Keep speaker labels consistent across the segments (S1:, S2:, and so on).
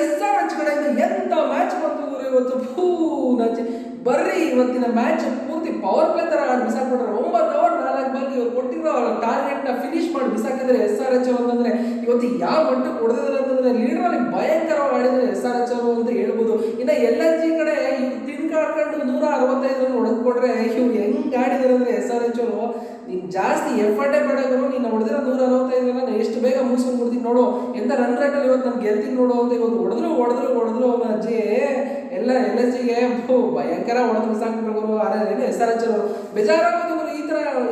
S1: S R ಕಡೆಯಿಂದ ಎಂತ match ಬಂತು ಇವತ್ತು? ಫೂ ಬರ್ರಿ, ಇವತ್ತಿನ ಮ್ಯಾಚ್ ಪೂರ್ತಿ ಪವರ್ ಪ್ಲೇ ತರ ಆಡಿ ಬಿಸಾಕ್ಬಿಟ್ರೆ ಒಂಬತ್ತು ಅವರ್ ನಾಲ್ಕು ಬಾಲ್ ಇವ್ರು ಕೊಟ್ಟಿರೋ ಟಾರ್ಗೆಟ್ನ ಫಿನಿಶ್ ಮಾಡಿ ಬಿಸಾಕಿದ್ರೆ ಎಸ್ ಆರ್ ಎಚ್ ಅಂತಂದ್ರೆ ಇವತ್ತು ಯಾವ ಮಟ್ಟಕ್ಕೆ ಹೊಡೆದಿದ್ದಾರೆ ಅಂತಂದ್ರೆ ಲೀಡರ್ ಅಲ್ಲಿ ಭಯಂಕರವಾಗಿ ಆಡಿದ್ರೆ ಎಸ್ ಆರ್ ಎಚ್ ಅವರು ಅಂತ ಹೇಳ್ಬೋದು. ಇನ್ನ ಎಲ್ ಎಲ್ ಜಿ ಕಡೆ ಇವ್ರು ತಿನ್ಕಾಡ್ಕೊಂಡು ನೂರ ಅರವತ್ತೈದು ರನ್ ಹೊಡೆದ್ಕೊಡ್ರೆ ಇವ್ರು ಹೆಂಗ್ ಆಡಿದಾರೆ ಅಂದ್ರೆ ಎಸ್ ಆರ್ ಎಚ್ ಅವರು? ನೀನ್ ಜಾಸ್ತಿ ಎಫರ್ಟೇ ಬೇಡಗಳು ನೀನು ಹೊಡೆದಿರೋ ನೂರ ಅರವತ್ತೈದು ನಾನು ಎಷ್ಟು ಬೇಗ ಮುಗಿಸ್ಕೊಂಡು ಬಿಡ್ತೀನಿ ನೋಡು ಎಂತ ರನ್ ರೇಟ್ ಅಲ್ಲಿ ಇವತ್ತು ನಾನು ಗೆಲ್ತೀನಿ ನೋಡು ಅಂತ ಇವತ್ತು ಹೊಡೆದ್ರು ಹೊಡೆದ್ರು ಹೊಡೆದ್ರು ಅವನ ಅಜ್ಜಿ, ಎಲ್ಲ ಎಲ್ ಎಸ್ ಜಿಗೆ ಭಯಂಕರ ಹೊಡೆದು ಸಾಕು ಏನು ಎಸ್ ಆರ್ ಎಚ್ ಅವರು. ಬೇಜಾರಾಗೋದು ಈ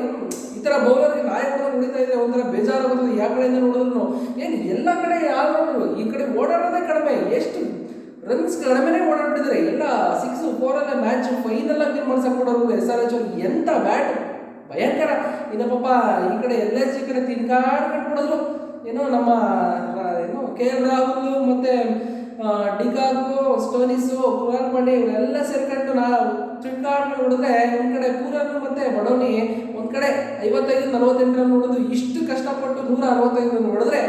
S1: ಏನು, ಈ ತರ ಬೌಲರ್ ನಾಯಿ ಹೊಡೆದು ಹೊಡಿತಾ ಇದ್ರೆ ಒಂಥರ ಬೇಜಾರಾಗೋದು ಯಾವ ಕಡೆಯಿಂದ ನೋಡಿದ್ರು ಏನು ಎಲ್ಲ ಕಡೆ ಯಾರು ಈ ಕಡೆ ಓಡಾಡೋದೇ ಕಡಿಮೆ, ಎಷ್ಟು ರನ್ಸ್ ಕಡಿಮೆನೇ ಓಡಾಡ್ಬಿಟ್ಟಿದ್ರೆ ಎಲ್ಲ ಸಿಕ್ಸ್ ಫೋರ್ ಅಲ್ಲೇ ಮ್ಯಾಚ್ ಫೈನಲ್ ಆಗಿ ಮಾಡ್ಸಕ್ ಕೊಡೋರು ಎಸ್ ಆರ್ ಎಚ್ ಎಂತ ಬ್ಯಾಟ್ ಭಯಂಕರ. ಇನ್ನು ಪಾಪ ಈ ಕಡೆ ಎಲ್ಲ ಎಸ್ ಜಿ ಕಡೆ ತಿನ್ಕಾಡ್ಕೊಂಡು ಕೊಡಿದ್ರು ಏನೋ ನಮ್ಮ ಏನು ಕೆ ಎಲ್ ರಾಹುಲ್ ಮತ್ತೆ ಡಿಕಾಕು, ಸ್ಟೋನಿಸು ಕುರಾನ್ ಪಾಂಡೆ ಇವರೆಲ್ಲ ಸೇರ್ಕೊಂಡು ನಾವು ತಿನ್ಕಾಡ್ಕೊಂಡು ನೋಡಿದ್ರೆ ಒಂದು ಕಡೆ ಪೂರನ್ನು ಮತ್ತೆ ಬಡೋನಿ, ಒಂದು ಕಡೆ ಐವತ್ತೈದು ನಲವತ್ತೆಂಟರನ್ನು ನೋಡೋದು ಇಷ್ಟು ಕಷ್ಟಪಟ್ಟು ನೂರ ಅರವತ್ತೈದು ನೋಡಿದ್ರೆ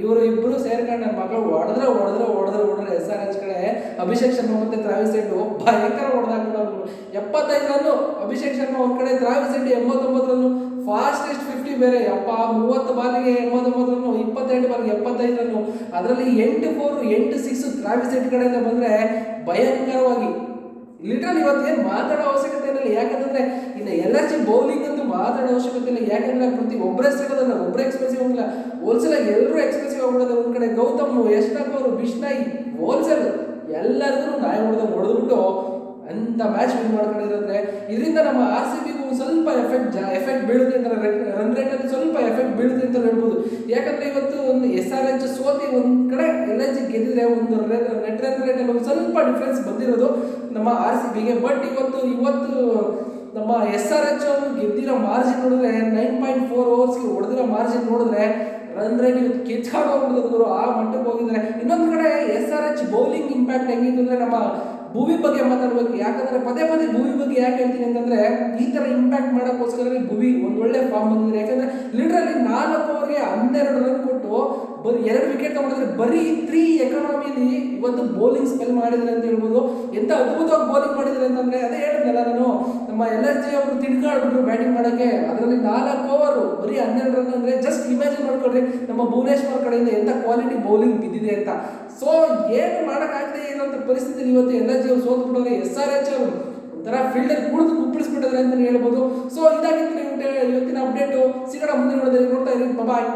S1: ಇವರು ಇಬ್ರು ಸೇರ್ಕೊಂಡು ನನ್ನ ಹೊಡೆದ್ರೆ ಹೊಡೆದ್ರೆ ಹೊಡೆದ್ರೆ ಹೊಡೆದ್ರೆ ಎಸ್ ಆರ್ ಎಚ್ ಕಡೆ ಅಭಿಷೇಕ್ ಶರ್ಮಾ ಮತ್ತೆ ತ್ರಾವಿಸ್ ಹೆಡ್ಡು ಭಯಂಕರ ಹೊಡೆದಾಕ್ಬಿಡೋರು. ಎಪ್ಪತ್ತೈದು ರನ್ನು ಅಭಿಷೇಕ್ ಶರ್ಮಾ ಒಂದು ಕಡೆ ತ್ರಾವಿಸ್ ಹೆಡ್ ಎಂಬತ್ತೊಂಬತ್ತು ರನ್ನು ಫಾಸ್ಟೆಸ್ಟ್ ಫಿಫ್ಟಿ ಬೇರೆ. ಅಪ್ಪ ಮೂವತ್ತು ಬಾಲಿಗೆ ಎಂಬತ್ತೊಂಬತ್ತು ರನ್ನು ಇಪ್ಪತ್ತೆಂಟು ಬಾಲಿಗೆ ಎಪ್ಪತ್ತೈದು ರನ್ನು ಅದರಲ್ಲಿ ಎಂಟು ಫೋರ್ ಎಂಟು ಸಿಕ್ಸ್ ತ್ರಾವಿಸ್ ಹೆಡ್ ಕಡೆಯಿಂದ ಬಂದ್ರೆ ಭಯಂಕರವಾಗಿ ಲಿಟ್ರಲ್ ಇವತ್ತು ಏನು ಮಾತಾಡೋ ಅವಶ್ಯಕತೆ ಇಲ್ಲ ಯಾಕಂದ್ರೆ ಇನ್ನು ಎಲ್ ಎಸ್ ಜಿ ಬೌಲಿಂಗ್ ಅಂತೂ ಮಾತಾಡೋ ಅವಶ್ಯಕತೆ ಇಲ್ಲ. ಯಾಕಂದ್ರೆ ಪ್ರತಿ ಒಬ್ಬರೇ ಸಿಗೋದಲ್ಲ ಒಬ್ಬರೇ ಎಕ್ಸ್ಪ್ರೆಸಿವ್ ಹೋಗಿಲ್ಲ ಹೋಲ್ಸೇಲ್ ಎಲ್ಲರೂ ಎಕ್ಸ್ಪ್ರೆಸಿವ್ ಆಗ್ಬಿಡೋದು ಒಂದು ಕಡೆ ಗೌತಮ್ ಯಶ್ನಾಥ್ ಅವರು, ಬಿಷ್ನಾಯ್, ಹೋಲ್ಸೇಲ್ ಎಲ್ಲರಿಗೂ ನಾಯಿ ಹೊಡೆದು ಹೊಡೆದ್ಬಿಟ್ಟು ಅಂತ ಮ್ಯಾಚ್ ವಿನ್ ಮಾಡ್ಕೊಂಡಿರೋದ್ರೆ ಇದರಿಂದ ನಮ್ಮ ಆರ್ ಸಿ ಬಿಗೂ ಸ್ವಲ್ಪ ಎಫೆಕ್ಟ್ ಎಫೆಕ್ಟ್ ಬೀಳುತ್ತೆ ಅಂತ ರನ್ ರೇಟಲ್ಲಿ ಸ್ವಲ್ಪ ಎಫೆಕ್ಟ್ ಬೀಳುತ್ತೆ ಅಂತ ಹೇಳ್ಬೋದು. ಯಾಕಂದ್ರೆ ಇವತ್ತು ಒಂದು ಎಸ್ ಆರ್ ಎಚ್ ಸೋತಿ ಒಂದ್ ಕಡೆ ಗೆದ್ದಿದೆ ಒಂದು ನೆಟ್ ರನ್ ರೇಟಲ್ಲಿ ಒಂದು ಸ್ವಲ್ಪ ಡಿಫ್ರೆನ್ಸ್ ಬಂದಿರೋದು ನಮ್ಮ ಆರ್ ಸಿ ಬಿಗೆ ಬಟ್ ಇವತ್ತು ಇವತ್ತು ನಮ್ಮ ಎಸ್ ಆರ್ ಎಚ್ ಅವರು ಗೆದ್ದಿರೋ ಮಾರ್ಜಿನ್ ನೋಡಿದ್ರೆ ನೈನ್ ಪಾಯಿಂಟ್ ಫೋರ್ ಓವರ್ಸ್ಗೆ ಹೊಡೆದಿರೋ ಮಾರ್ಜಿನ್ ನೋಡಿದ್ರೆ ರನ್ ರೇಟ್ ಇವತ್ತು ಕಿಚ್ಚಾಗೋಗ್ಬಿಡೋದು ಆ ಮಟ್ಟಕ್ಕೆ ಹೋಗಿದ್ದಾರೆ ಇನ್ನೊಂದು ಕಡೆ S R H bowling impact ಹೆಂಗಿತ್ತು ಅಂದ್ರೆ ನಮ್ಮ ಭೂವಿ ಬಗ್ಗೆ ಮಾತಾಡ್ಬೇಕು. ಯಾಕಂದ್ರೆ ಪದೇ ಪದೇ ಭೂವಿ ಬಗ್ಗೆ ಯಾಕೆ ಹೇಳ್ತೀನಿ ಅಂತಂದ್ರೆ ಈ ತರ ಇಂಪ್ಯಾಕ್ಟ್ ಮಾಡೋಕ್ಕೋಸ್ಕರ ಭೂವಿ ಒಂದ್ ಒಳ್ಳೆ ಫಾರ್ಮ್ ಬಂದಿದೆ. ಯಾಕಂದ್ರೆ ಲೀಡ್ರಲ್ಲಿ ನಾಲ್ಕು ಓವರ್ಗೆ ಹನ್ನೆರಡು ರನ್ ಕೊಟ್ಟು ಬರೀ ಎರಡು ವಿಕೆಟ್ ತಗೊಂಡಿದ್ರೆ ಬರೀ ತ್ರೀ ಎಕಾನಮಿಲಿ ಇವತ್ತು ಬೌಲಿಂಗ್ ಸ್ಪೆಲ್ ಮಾಡಿದ್ರೆ ಅಂತ ಹೇಳ್ಬೋದು. ಎಂತ ಅದ್ಭುತವಾಗಿ ಬೌಲಿಂಗ್ ಮಾಡಿದ್ರೆ ಅಂತಂದ್ರೆ ಅದೇ ಹೇಳಿದ್ನಲ್ಲ ನಾನು. ನಮ್ಮ ಎಲ್ ಎಸ್ ಜಿ ಅವರು ತಿಳ್ಕೊಂಡ್ಬಿಟ್ರು ಬ್ಯಾಟಿಂಗ್ ಮಾಡೋಕ್ಕೆ. ಅದರಲ್ಲಿ ನಾಲ್ಕು ಓವರ್ ಬರೀ ಹನ್ನೆರಡು ರನ್ ಅಂದ್ರೆ ಜಸ್ಟ್ ಇಮ್ಯಾಜಿನ್ ಮಾಡ್ಕೊಳ್ರಿ. ನಮ್ಮ ಭುವನೇಶ್ವರ್ ಕಡೆಯಿಂದ ಎಂತ ಕ್ವಾಲಿಟಿ ಬೌಲಿಂಗ್ ಬಿದ್ದಿದೆ ಅಂತ. ಸೊ ಏನು ಮಾಡೋಕ್ಕಾಗದೆ ಏನಂತ ಪರಿಸ್ಥಿತಿ ಇವತ್ತು ಎಲ್ ಎಸ್ ಜಿ ಅವರು ಸೋತು ಬಿಟ್ಟವ್ರೆ. ಎಸ್ ಆರ್ ಎಚ್ ಅವರು ಒಂಥರ ಫೀಲ್ಡಲ್ಲಿ ಕುಡಿದು ಕುಪ್ಪಿಸ್ಬಿಟ್ಟಿದ್ರೆ ಅಂತಲೇ ಹೇಳ್ಬೋದು. ಸೊ ಇದಾಗಿತ್ತು ಇವತ್ತಿನ ಅಪ್ಡೇಟು ಸಿಗೋಣ ಮುಂದೆ ನೋಡೋದಲ್ಲಿ ನೋಡ್ತಾ ಇರಿ. ಬಾಯ್